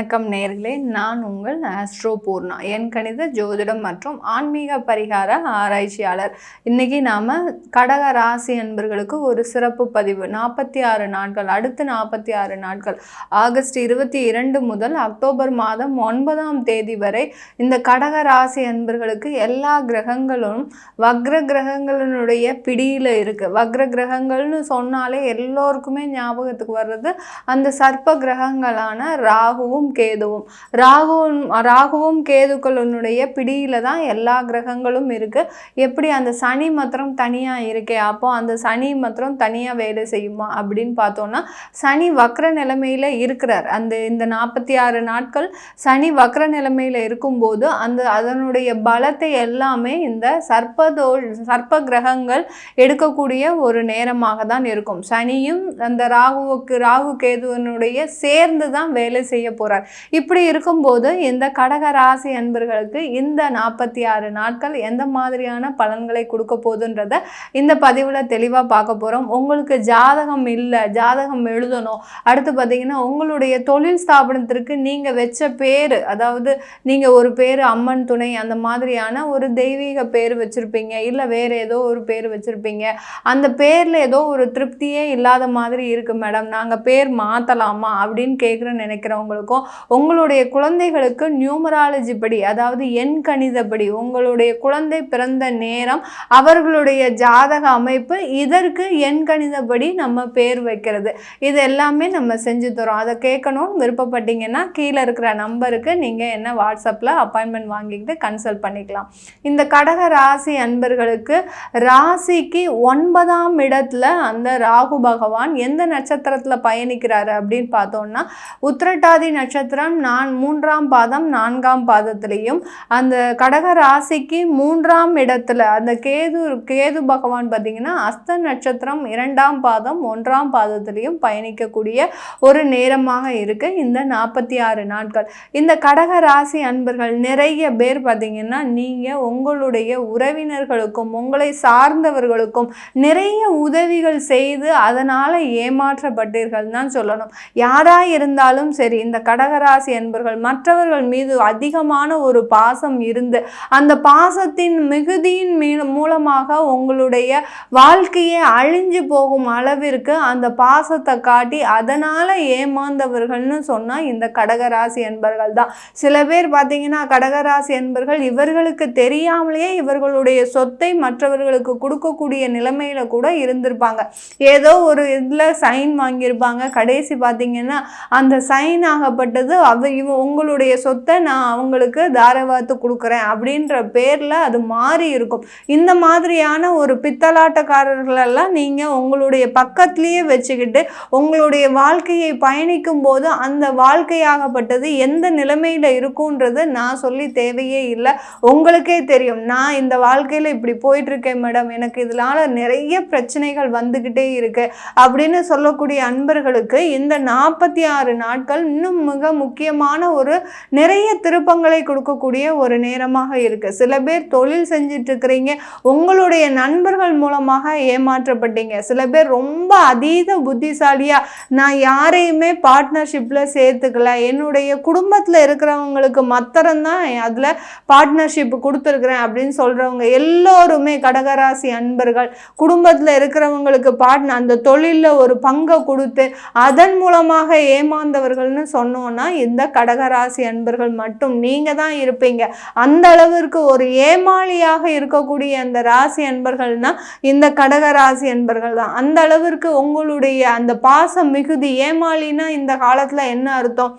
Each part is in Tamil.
வணக்கம் நேர்களே நான் உங்கள் ஆஸ்ட்ரோ பூர்ணா. என் கணித ஜோதிடம் மற்றும் ஆன்மீக பரிகார ஆராய்ச்சியாளர். இன்னைக்கு நாம் கடக ராசி அன்பர்களுக்கு ஒரு சிறப்பு பதிவு. நாற்பத்தி ஆறு நாட்கள் அடுத்து நாற்பத்தி ஆறு நாட்கள். ஆகஸ்ட் இருபத்தி இரண்டு முதல் அக்டோபர் மாதம் ஒன்பதாம் தேதி வரை இந்த கடக ராசி அன்பர்களுக்கு எல்லா கிரகங்களும் வக்ர கிரகங்களினுடைய பிடியில் இருக்குது வக்ர கிரகங்கள்னு சொன்னாலே எல்லோருக்குமே ஞாபகத்துக்கு வர்றது அந்த சர்ப்ப கிரகங்களான ராகுவும் கேதுவும். ராகுவும் ராகுவும் கேதுக்களுடைய பிடியில் தான் எல்லா கிரகங்களும் இருக்குது எப்படி அந்த சனி மாத்திரம் தனியாக இருக்கே அப்போ அந்த சனி மாத்திரம் தனியாக வேலை செய்யுமா அப்படின்னு பார்த்தோன்னா சனி வக்ர நிலைமையில் இருக்கிறார். அந்த இந்த நாற்பத்தி ஆறு நாட்கள் சனி வக்ர நிலைமையில் இருக்கும்போது அந்த அதனுடைய பலத்தை எல்லாமே இந்த சர்ப்பதோ சர்ப்ப கிரகங்கள் எடுக்கக்கூடிய ஒரு நேரமாக தான் இருக்கும். சனியும் அந்த ராகுவுக்கு ராகு கேதுவனுடைய சேர்ந்து தான் வேலை செய்ய போகிறார் போறார் இப்படி இருக்கும்போது இந்த கடக ராசி அன்பர்களுக்கு இந்த நாற்பத்தி ஆறு நாட்கள் எந்த மாதிரியான பலன்களை கொடுக்க போதுன்றத இந்த பதிவில் தெளிவாக பார்க்க போகிறோம் உங்களுக்கு ஜாதகம் இல்லை ஜாதகம் எழுதணும். அடுத்து பார்த்தீங்கன்னா உங்களுடைய தொழில் ஸ்தாபனத்திற்கு நீங்கள் வச்ச பேர் அதாவது நீங்கள் ஒரு பேர் அம்மன் துணை அந்த மாதிரியான ஒரு தெய்வீக பேர் வச்சுருப்பீங்க. இல்லை வேறு ஏதோ ஒரு பேர் வச்சுருப்பீங்க. அந்த பேரில் ஏதோ ஒரு திருப்தியே இல்லாத மாதிரி இருக்குது மேடம். நாங்கள் பேர் மாற்றலாமா அப்படின்னு கேட்குற நினைக்கிறவங்களுக்கும் உங்களுடைய குழந்தைகளுக்கு நியூமராலஜி படி அதாவது எண் கணிதப்படி உங்களுடைய குழந்தை பிறந்த நேரம் அவர்களுடைய ஜாதக அமைப்பு இதற்கு எண் கணிதப்படி நம்ம பேர் வைக்கிறது. இது எல்லாமே நம்ம செஞ்சு தரோம். அதை கேட்கணும்னு விருப்பப்பட்டீங்கன்னா கீழே இருக்கிற நம்பருக்கு நீங்கள் என்ன வாட்ஸ்அப்பில் அப்பாயின்மெண்ட் வாங்கிக்கிட்டு கன்சல்ட் பண்ணிக்கலாம். இந்த கடக ராசி அன்பர்களுக்கு ராசிக்கு ஒன்பதாம் இடத்துல அந்த ராகு பகவான் எந்த நட்சத்திரத்தில் பயணிக்கிறாரு அப்படின்னு பார்த்தோம்னா உத்திரட்டாதி நட்சத்திரம் நட்சத்திரம் நான் மூன்றாம் பாதம் நான்காம் பாதத்திலையும் அந்த கடக ராசிக்கு மூன்றாம் இடத்துல அந்த கேது கேது பகவான் பார்த்தீங்கன்னா அஸ்த நட்சத்திரம் இரண்டாம் பாதம் ஒன்றாம் பாதத்திலையும் பயணிக்கக்கூடிய ஒரு நேரமாக இருக்கு. இந்த நாற்பத்தி ஆறு நாட்கள். இந்த கடக ராசி அன்பர்கள் நிறைய பேர் பார்த்தீங்கன்னா நீங்கள் உங்களுடைய உறவினர்களுக்கும் உங்களை சார்ந்தவர்களுக்கும் நிறைய உதவிகள் செய்து அதனால் ஏமாற்றப்பட்டீர்கள் தான் சொல்லணும். யாராக இருந்தாலும் சரி இந்த கடகராசி என்பர்கள் மற்றவர்கள் மீது அதிகமான ஒரு பாசம் இருந்து அந்த பாசத்தின் மிகுதியின் மீ மூலமாக உங்களுடைய வாழ்க்கையே அழிஞ்சு போகும் அளவிற்கு அந்த பாசத்தை காட்டி அதனால் ஏமாந்தவர்கள்னு சொன்னால் இந்த கடகராசி என்பர்கள் தான். சில பேர் பார்த்தீங்கன்னா கடகராசி என்பர்கள் இவர்களுக்கு தெரியாமலேயே இவர்களுடைய சொத்தை மற்றவர்களுக்கு கொடுக்கக்கூடிய நிலைமையில கூட இருந்திருப்பாங்க. ஏதோ ஒரு இதில் சைன் வாங்கியிருப்பாங்க. கடைசி பார்த்தீங்கன்னா அந்த சைன் ஆகப்பட்ட ஆகப்பட்டது அவ இவ உங்களுடைய சொத்தை நான் அவங்களுக்கு தாரவாத்து கொடுக்குறேன் அப்படின்ற பேரில் அது மாறி இருக்கும். இந்த மாதிரியான ஒரு பித்தலாட்டக்காரர்களெல்லாம் நீங்கள் உங்களுடைய பக்கத்துலேயே வச்சுக்கிட்டு உங்களுடைய வாழ்க்கையை பயணிக்கும் போது அந்த வாழ்க்கையாகப்பட்டது எந்த நிலைமையில் இருக்குன்றது நான் சொல்லி தேவையே இல்லை. உங்களுக்கே தெரியும். நான் இந்த வாழ்க்கையில் இப்படி போயிட்டுருக்கேன் மேடம். எனக்கு இதனால நிறைய பிரச்சனைகள் வந்துக்கிட்டே இருக்குது அப்படின்னு சொல்லக்கூடிய அன்பர்களுக்கு இந்த நாற்பத்தி ஆறு நாட்கள் இன்னும் மிக முக்கியமான ஒரு நிறைய திருப்பங்களை கொடுக்கக்கூடிய ஒரு நேரமாக இருக்குது சில பேர் தொழில் செஞ்சிட்ருக்கிறீங்க உங்களுடைய நண்பர்கள் மூலமாக ஏமாற்றப்பட்டீங்க. சில பேர் ரொம்ப அதீத புத்திசாலியாக நான் யாரையுமே பார்ட்னர்ஷிப்பில் சேர்த்துக்கல என்னுடைய குடும்பத்தில் இருக்கிறவங்களுக்கு மாத்திரம்தான் அதில் பார்ட்னர்ஷிப் கொடுத்துருக்குறேன் அப்படின்னு சொல்கிறவங்க எல்லோருமே கடகராசி அன்பர்கள் குடும்பத்தில் இருக்கிறவங்களுக்கு பார்ட்னர் அந்த தொழிலில் ஒரு பங்கை கொடுத்து அதன் மூலமாக ஏமாந்தவர்கள்னு சொன்னோம் சொன்னோன்னா இந்த கடகராசி அன்பர்கள் மட்டும் நீங்கள் தான் இருப்பீங்க. அந்த அளவிற்கு ஒரு ஏமாளியாக இருக்கக்கூடிய அந்த ராசி அன்பர்கள்னா இந்த கடகராசி அன்பர்கள் தான். அந்த அளவிற்கு உங்களுடைய அந்த பாசம் மிகுதி ஏமாளினா இந்த காலத்தில் என்ன அர்த்தம்?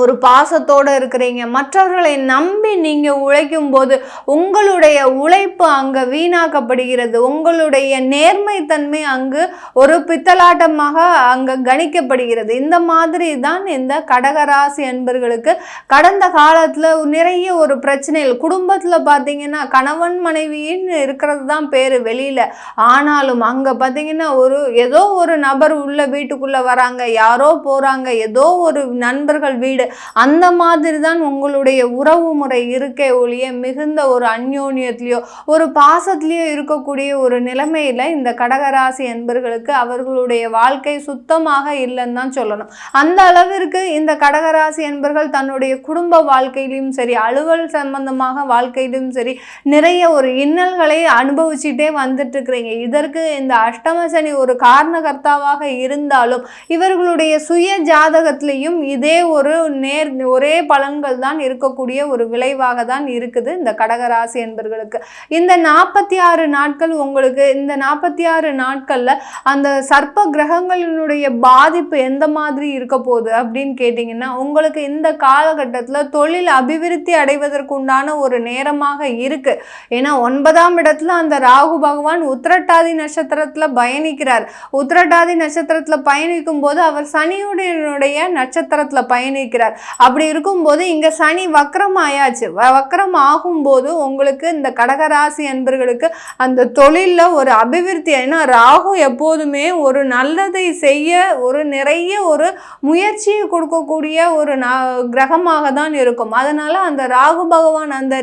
ஒரு பாசத்தோடு இருக்கிறீங்க. மற்றவர்களை நம்பி நீங்கள் உழைக்கும் போது உங்களுடைய உழைப்பு அங்கே வீணாக்கப்படுகிறது. உங்களுடைய நேர்மைத்தன்மை அங்கு ஒரு பித்தலாட்டமாக அங்கே கணிக்கப்படுகிறது. இந்த மாதிரி தான் இந்த கடகராசி அன்பர்களுக்கு கடந்த காலத்தில் நிறைய ஒரு பிரச்சனைகள். குடும்பத்தில் பார்த்தீங்கன்னா கணவன் மனைவின்னு இருக்கிறது தான் பேர் வெளியில். ஆனாலும் அங்கே பார்த்தீங்கன்னா ஒரு ஏதோ ஒரு நபர் உள்ள வீட்டுக்குள்ளே வராங்க. யாரோ போகிறாங்க ஏதோ ஒரு நண்பர்கள் வீடு வீடு அந்த மாதிரி தான் உங்களுடைய உறவு முறை இருக்கே ஒழிய மிகுந்த ஒரு அந்யோன்யத்திலையோ ஒரு பாசத்திலையோ இருக்கக்கூடிய ஒரு நிலைமையில இந்த கடகராசி என்பர்களுக்கு அவர்களுடைய வாழ்க்கை சுத்தமாக இல்லைன்னு தான் சொல்லணும். அந்த அளவிற்கு இந்த கடகராசி என்பர்கள் தன்னுடைய குடும்ப வாழ்க்கையிலும் சரி அலுவல் சம்பந்தமாக வாழ்க்கையிலும் சரி நிறைய ஒரு இன்னல்களை அனுபவிச்சுட்டே வந்துட்டு இருக்கிறீங்க இதற்கு இந்த அஷ்டம சனி ஒரு காரணகர்த்தாவாக இருந்தாலும் இவர்களுடைய சுய ஜாதகத்திலையும் இதே ஒரு நேர் ஒரே பலன்கள் தான் இருக்கக்கூடிய ஒரு விளைவாக தான் இருக்குது இந்த கடகராசி என்பர்களுக்கு. இந்த நாற்பத்தி ஆறு நாட்கள் உங்களுக்கு இந்த நாற்பத்தி ஆறு நாட்களில் அந்த சர்ப்ப கிரகங்களினுடைய பாதிப்பு எந்த மாதிரி இருக்க போகுது அப்படின்னு கேட்டிங்கன்னா உங்களுக்கு இந்த காலகட்டத்தில் தொழில் அபிவிருத்தி அடைவதற்குண்டான ஒரு நேரமாக இருக்கு. ஏன்னா ஒன்பதாம் இடத்துல அந்த ராகு பகவான் உத்திரட்டாதி நட்சத்திரத்தில் பயணிக்கிறார். உத்திரட்டாதி நட்சத்திரத்தில் பயணிக்கும் போது அவர் சனியுடைய நட்சத்திரத்தில் பயணிக்கிறார். அப்படி இருக்கும்போது இங்க சனி வக்ரம் ஆயாச்சு வ- ஆகும்போது உங்களுக்கு இந்த கடகராசி என்பர்களுக்கு அந்த தொழிலில் ஒரு அபிவிருத்தி ஏன்னா ராகு எப்போதுமே ஒரு நல்லதை செய்ய ஒரு நிறைய ஒரு முயற்சியை கொடுக்கக்கூடிய ஒரு கிரகமாக தான் இருக்கும். அதனால அந்த ராகு பகவான் அந்த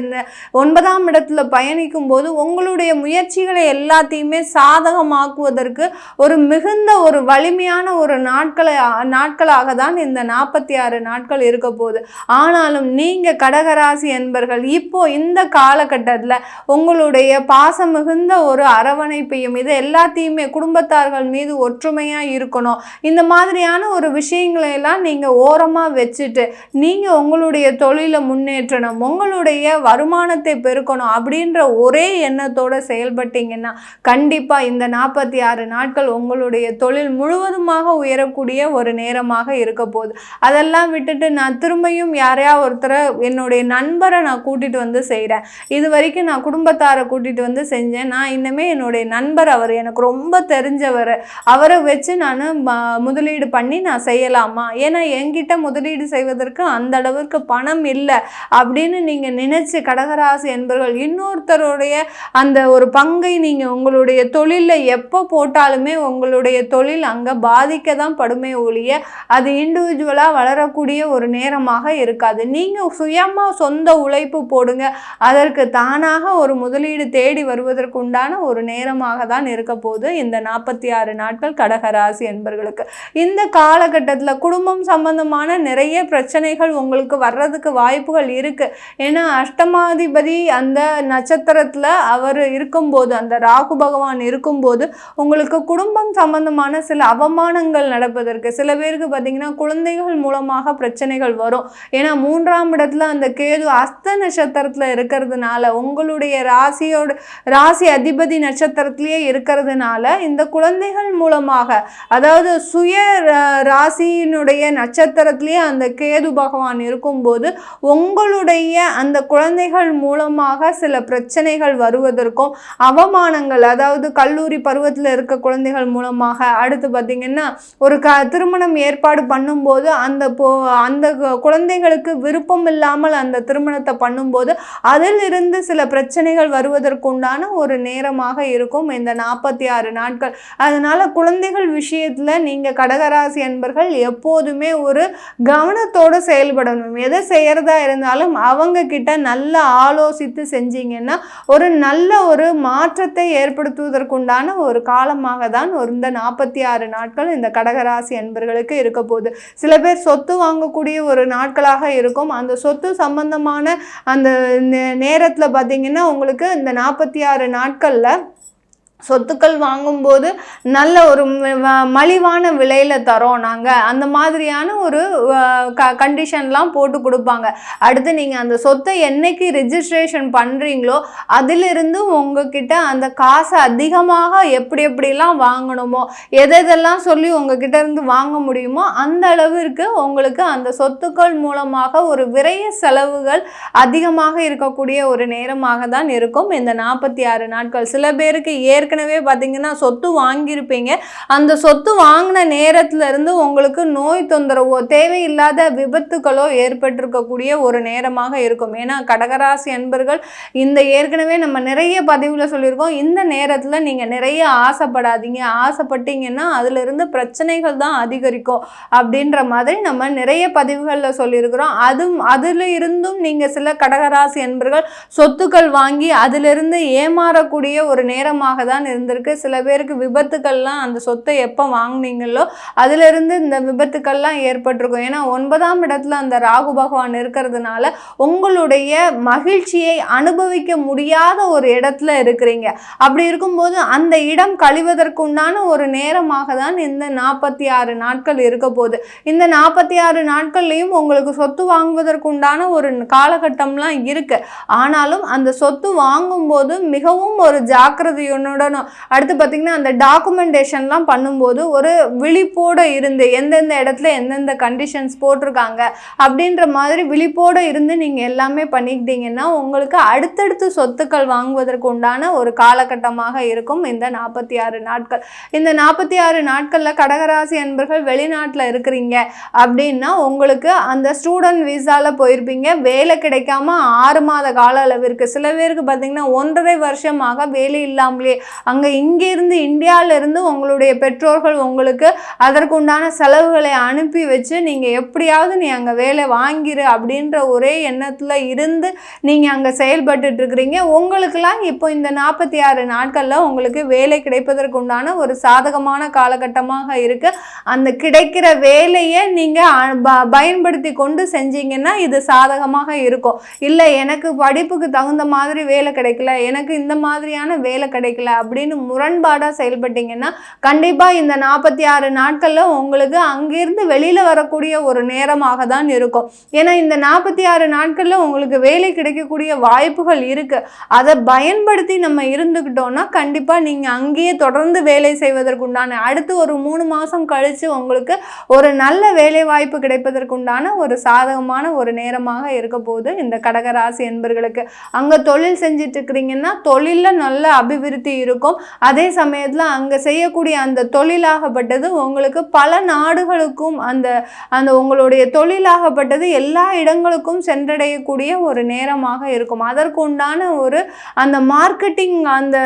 ஒன்பதாம் இடத்துல பயணிக்கும் போது உங்களுடைய முயற்சிகளை எல்லாத்தையுமே சாதகமாக்குவதற்கு ஒரு மிகுந்த ஒரு வலிமையான ஒரு நாட்களை நாட்களாக தான் இந்த நாற்பத்தி ஆறு நாட்கள் இருக்க போகுது. ஆனாலும் நீங்கள் கடகராசி என்பர்கள் இப்போ இந்த காலகட்டத்தில் உங்களுடைய பாசம் மிகுந்த ஒரு அரவணைப்பையும் இது எல்லாத்தையுமே குடும்பத்தார்கள் மீது ஒற்றுமையாக இருக்கணும். இந்த மாதிரியான ஒரு விஷயங்களையெல்லாம் நீங்கள் ஓரமாக வச்சுட்டு நீங்கள் உங்களுடைய தொழிலை முன்னேற்றணும் உங்களுடைய வருமானத்தை பெருக்கணும் அப்படின்ற ஒரே எண்ணத்தோடு செயல்பட்டீங்கன்னா கண்டிப்பாக இந்த நாற்பத்தி ஆறு நாட்கள் உங்களுடைய தொழில் முழுவதுமாக உயரக்கூடிய ஒரு நேரமாக இருக்க போகுது. அதெல்லாம் விட்டுட்டு நான் திரும்பியும் யாரையா ஒருத்தரை என்னுடைய நண்பரை நான் கூட்டிட்டு வந்து செய்கிறேன் இது வரைக்கும் நான் குடும்பத்தாரை கூட்டிட்டு வந்து செஞ்சேன். நான் இன்னமே என்னுடைய நண்பர் அவர் எனக்கு ரொம்ப தெரிஞ்சவர். அவரை வச்சு நான் முதலீடு பண்ணி நான் செய்யலாமா? ஏன்னா என்கிட்ட முதலீடு செய்வதற்கு அந்த அளவிற்கு பணம் இல்லை அப்படின்னு நீங்கள் நினைச்சு கடகராசி என்பவர்கள் இன்னொருத்தருடைய அந்த ஒரு பங்கை நீங்கள் உங்களுடைய தொழிலில் எப்போ போட்டாலுமே உங்களுடைய தொழில் அங்கே பாதிக்க தான் படுமே ஒழிய அது இண்டிவிஜுவலாக வளரக்கூடிய ஒரு நேரமாக இருக்காது. நீங்கள் சுயமாக சொந்த உழைப்பு போடுங்க. அதற்கு தானாக ஒரு முதலீடு தேடி வருவதற்கு உண்டான ஒரு நேரமாக தான் இருக்க போகுது இந்த நாற்பத்தி ஆறு நாட்கள் கடகராசி என்பர்களுக்கு. இந்த காலகட்டத்தில் குடும்பம் சம்பந்தமான நிறைய பிரச்சனைகள் உங்களுக்கு வர்றதுக்கு வாய்ப்புகள் இருக்குது ஏன்னா அஷ்டமாதிபதி அந்த நட்சத்திரத்தில் அவர் இருக்கும்போது அந்த ராகு பகவான் இருக்கும்போது உங்களுக்கு குடும்பம் சம்பந்தமான சில அவமானங்கள் நடப்பதற்கு சில பேருக்கு பார்த்தீங்கன்னா குழந்தைகள் மூலமாக பிரச்சனைகள் வரும். ஏன்னா மூன்றாம் இடத்துல அந்த கேது அஸ்த நட்சத்திரத்தில் இருக்கிறதுனால உங்களுடைய ராசியோட ராசி அதிபதி நட்சத்திரத்திலேயே இருக்கிறதுனால இந்த குழந்தைகள் மூலமாக அதாவது சுய ராசியினுடைய நட்சத்திரத்திலேயே அந்த கேது பகவான் இருக்கும்போது உங்களுடைய அந்த குழந்தைகள் மூலமாக சில பிரச்சனைகள் வருவதற்கும் அவமானங்கள் அதாவது கல்லூரி பருவத்தில் இருக்க குழந்தைகள் மூலமாக அடுத்து பார்த்திங்கன்னா ஒரு க திருமணம் ஏற்பாடு பண்ணும்போது அந்த போ அந்த கு- குழந்தைகளுக்கு விருப்பம் இல்லாமல் அந்த திருமணத்தை பண்ணும்போது அதிலிருந்து சில பிரச்சனைகள் வருவதற்குண்டான ஒரு நேரமாக இருக்கும் இந்த நாற்பத்தி ஆறு நாட்கள். அதனால் குழந்தைகள் விஷயத்தில் நீங்கள் கடகராசி அன்பர்கள் எப்போதுமே ஒரு கவனத்தோடு செயல்படணும். எதை செய்கிறதா இருந்தாலும் அவங்க கிட்ட நல்லா ஆலோசித்து செஞ்சீங்கன்னா ஒரு நல்ல ஒரு மாற்றத்தை ஏற்படுத்துவதற்குண்டான ஒரு காலமாக தான் ஒரு இந்த நாற்பத்தி ஆறு நாட்கள் இந்த கடகராசி அன்பர்களுக்கு இருக்க போகுது. சில பேர் சொத்து வாங்க போகக்கூடிய ஒரு நாட்களாக இருக்கும். அந்த சொத்து சம்பந்தமான அந்த நே- பார்த்திங்கன்னா உங்களுக்கு இந்த நாற்பத்தி ஆறு நாட்களில் சொத்துக்கள் வாங்கும்போது நல்ல ஒரு வ- மலிவான விலையில் தரோம் நாங்கள் அந்த மாதிரியான ஒரு க கண்டிஷன்லாம் போட்டு கொடுப்பாங்க. அடுத்து நீங்கள் அந்த சொத்தை என்னைக்கு ரிஜிஸ்ட்ரேஷன் பண்ணுறீங்களோ அதிலிருந்து உங்ககிட்ட அந்த காசை அதிகமாக எப்படி எப்படிலாம் வாங்கணுமோ எதெல்லாம் சொல்லி உங்ககிட்ட இருந்து வாங்க முடியுமோ அந்த அளவிற்கு உங்களுக்கு அந்த சொத்துக்கள் மூலமாக ஒரு விரைய செலவுகள் அதிகமாக இருக்கக்கூடிய ஒரு நேரமாக தான் இருக்கும். இந்த நாற்பத்தி ஆறு நாட்கள் சில பேருக்கு ஏற்க ஏற்கனவே பார்த்தீங்கன்னா சொத்து வாங்கியிருப்பீங்க. அந்த சொத்து வாங்கின நேரத்தில் இருந்து உங்களுக்கு நோய் தொந்தரவோ தேவையில்லாத விபத்துகளோ ஏற்பட்டிருக்கக்கூடிய ஒரு நேரமாக இருக்கும். ஏன்னா கடகராசி அன்பர்கள் இந்த ஏற்கனவே நம்ம நிறைய பதிவில் சொல்லியிருக்கோம். இந்த நேரத்தில் நீங்கள் நிறைய ஆசைப்படாதீங்க. ஆசைப்பட்டீங்கன்னா அதிலிருந்து பிரச்சனைகள் தான் அதிகரிக்கும் அப்படின்ற மாதிரி நம்ம நிறைய பதிவுகளில் சொல்லியிருக்கிறோம். அதுவும் அதில் இருந்தும் நீங்கள் சில கடகராசி அன்பர்கள் சொத்துக்கள் வாங்கி அதிலிருந்து ஏமாறக்கூடிய ஒரு நேரமாக தான் இருந்திருக்கு. சில பேருக்கு விபத்துக்கள்லாம் அந்த சொத்தை எப்போ வாங்கினீங்களோ அதிலிருந்து இந்த விபத்துக்கள்லாம் ஏற்பட்டிருக்கும். ஏன்னா ஒன்பதாம் இடத்துல அந்த ராகு பகவான் இருக்கிறதுனால உங்களுடைய மகிழ்ச்சியை அனுபவிக்க முடியாத ஒரு இடத்துல இருக்கிறீங்க. அப்படி இருக்கும்போது அந்த இடம் கழிவதற்குண்டான ஒரு நேரமாக தான் இந்த நாற்பத்தி ஆறு நாட்கள் இருக்க போகுது. இந்த நாற்பத்தி ஆறு நாட்கள்லையும் உங்களுக்கு சொத்து வாங்குவதற்குண்டான ஒரு காலகட்டம்லாம் இருக்கு. ஆனாலும் அந்த சொத்து வாங்கும்போது மிகவும் ஒரு ஜாக்கிரதையுடனும் அடுத்து பார்த்தீங்கன்னா அந்த டாக்குமெண்டேஷன்லாம் பண்ணும்போது ஒரு விழிப்போடு இருந்து எந்தெந்த இடத்துல எந்தெந்த கண்டிஷன்ஸ் போட்டிருக்காங்க அப்படின்ற மாதிரி விழிப்போடு இருந்து நீங்கள் எல்லாமே பண்ணிக்கிட்டீங்கன்னா உங்களுக்கு அடுத்தடுத்து சொத்துக்கள் வாங்குவதற்கு உண்டான ஒரு காலகட்டமாக இருக்கும் இந்த நாற்பத்தி ஆறு நாட்கள். இந்த நாற்பத்தி ஆறு நாட்களில் கடகராசி அன்பர்கள் வெளிநாட்டில் இருக்கிறீங்க அப்படின்னா உங்களுக்கு அந்த ஸ்டூடெண்ட் விசாவில் போயிருப்பீங்க. வேலை கிடைக்காம ஆறு மாத கால அளவிற்கு. சில பேருக்கு பார்த்தீங்கன்னா ஒன்றரை வருஷமாக வேலை இல்லாமலே அங்கே இங்கேருந்து இந்தியாவிலிருந்து உங்களுடைய பெற்றோர்கள் உங்களுக்கு அதற்குண்டான செலவுகளை அனுப்பி வச்சு நீங்கள் எப்படியாவது நீ அங்கே வேலை வாங்கிரு அப்படின்ற ஒரே எண்ணத்தில் இருந்து நீங்கள் அங்கே செயல்பட்டு இருக்கிறீங்க. உங்களுக்கெல்லாம் இப்போ இந்த நாற்பத்தி ஆறு நாட்களில் உங்களுக்கு வேலை கிடைப்பதற்கு உண்டான ஒரு சாதகமான காலகட்டமாக இருக்குது அந்த கிடைக்கிற வேலையை நீங்கள் பயன்படுத்தி கொண்டு செஞ்சீங்கன்னா இது சாதகமாக இருக்கும். இல்லை எனக்கு படிப்புக்கு தகுந்த மாதிரி வேலை கிடைக்கல எனக்கு இந்த மாதிரியான வேலை கிடைக்கல அப்படின்னு முரண்பாடாக செயல்பட்டீங்கன்னா கண்டிப்பாக இந்த நாற்பத்தி ஆறு நாட்களில் உங்களுக்கு அங்கிருந்து வெளியில் வரக்கூடிய ஒரு நேரமாக தான் இருக்கும். ஏன்னா இந்த நாற்பத்தி ஆறு நாட்களில் உங்களுக்கு வேலை கிடைக்கக்கூடிய வாய்ப்புகள் இருக்குது அதை பயன்படுத்தி நம்ம இருந்துக்கிட்டோம்னா கண்டிப்பாக நீங்கள் அங்கேயே தொடர்ந்து வேலை செய்வதற்குண்டான அடுத்து ஒரு மூணு மாதம் கழித்து உங்களுக்கு ஒரு நல்ல வேலை வாய்ப்பு கிடைப்பதற்குண்டான ஒரு சாதகமான ஒரு நேரமாக இருக்க போகுது இந்த கடகராசி என்பர்களுக்கு. அங்கே தொழில் செஞ்சிட்டு இருக்கிறீங்கன்னா தொழிலில் நல்ல அபிவிருத்தி இருக்கும் அதே சமயத்தில் அங்கே செய்யக்கூடிய அந்த தொழிலாகப்பட்டது உங்களுக்கு பல நாடுகளுக்கும் அந்த அந்த உங்களுடைய தொழிலாகப்பட்டது எல்லா இடங்களுக்கும் சென்றடையக்கூடிய ஒரு நேரமாக இருக்கும். அதற்கு உண்டான ஒரு அந்த மார்க்கெட்டிங் அந்த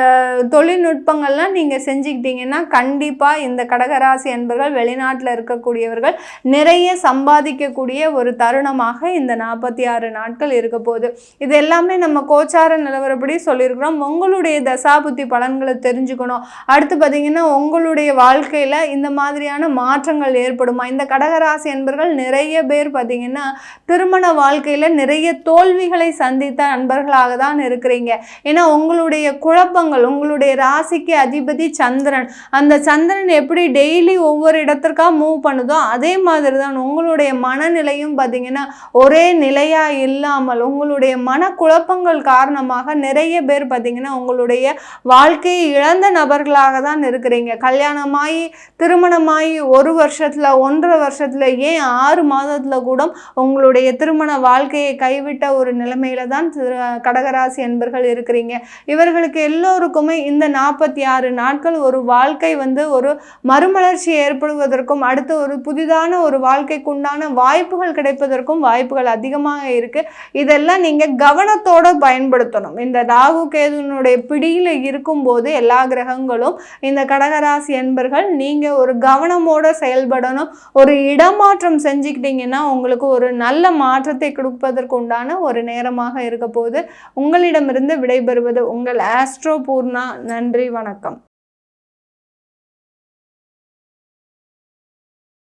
தொழில்நுட்பங்கள்லாம் நீங்கள் செஞ்சுக்கிட்டீங்கன்னா கண்டிப்பாக இந்த கடகராசி என்பர்கள் வெளிநாட்டில் இருக்கக்கூடியவர்கள் நிறைய சம்பாதிக்கக்கூடிய ஒரு தருணமாக இந்த நாற்பத்தி ஆறு நாட்கள் இருக்க போகுது. இது எல்லாமே நம்ம கோச்சார நிலவரப்படி சொல்லியிருக்கிறோம். உங்களுடைய தசாபுத்தி பலன்களை தெரிஞ்சுக்கணும். அடுத்து பார்த்தீங்கன்னா உங்களுடைய வாழ்க்கையில் இந்த மாதிரியான மாற்றங்கள் ஏற்படுமா? இந்த கடகராசி என்பர்கள் நிறைய பேர் பார்த்தீங்கன்னா திருமண வாழ்க்கையில் நிறைய தோல்விகளை சந்தித்த நண்பர்களாக தான் இருக்கிறீங்க. ஏன்னா உங்களுடைய குழப்பங்கள் உங்களுடைய ராசிக்கு அதிபதி சந்திரன். அந்த சந்திரன் எப்படி டெய்லி ஒவ்வொரு இடத்திற்காக மூவ் பண்ணுதோ அதே மாதிரி தான் உங்களுடைய மனநிலையும் பார்த்தீங்கன்னா ஒரே நிலையாக இல்லாமல் உங்களுடைய மனக்குழப்பங்கள் காரணமாக நிறைய பேர் பார்த்தீங்கன்னா உங்களுடைய வாழ்க்கை வாழ்க்கையை இழந்த நபர்களாக தான் இருக்கிறீங்க. கல்யாணமாகி திருமணமாகி ஒரு வருஷத்தில் ஒன்றரை வருஷத்தில் ஏன் ஆறு மாதத்தில் கூட உங்களுடைய திருமண வாழ்க்கையை கைவிட்ட ஒரு நிலைமையில தான் கடகராசி என்பர்கள் இருக்கிறீங்க. இவர்களுக்கு எல்லோருக்குமே இந்த நாற்பத்தி ஆறு நாட்கள் ஒரு வாழ்க்கை வந்து ஒரு மறுமலர்ச்சி ஏற்படுவதற்கும் அடுத்து ஒரு புதிதான ஒரு வாழ்க்கைக்குண்டான வாய்ப்புகள் கிடைப்பதற்கும் வாய்ப்புகள் அதிகமாக இருக்குது இதெல்லாம் நீங்கள் கவனத்தோடு பயன்படுத்தணும். இந்த ராகு கேதுனுடைய பிடியில் இருக்கும்போது போது எல்லா கிரகங்களும் இந்த கடகராசி என்பர்கள் நீங்கள் ஒரு கவனமோடு செயல்படணும் ஒரு இடமாற்றம் செஞ்சுக்கிட்டீங்கன்னா உங்களுக்கு ஒரு நல்ல மாற்றத்தை கொடுப்பதற்கு உண்டான ஒரு நேரமாக இருக்க போது உங்களிடமிருந்து விடைபெறுவது உங்கள் ஆஸ்ட்ரோ பூர்ணா. நன்றி வணக்கம்.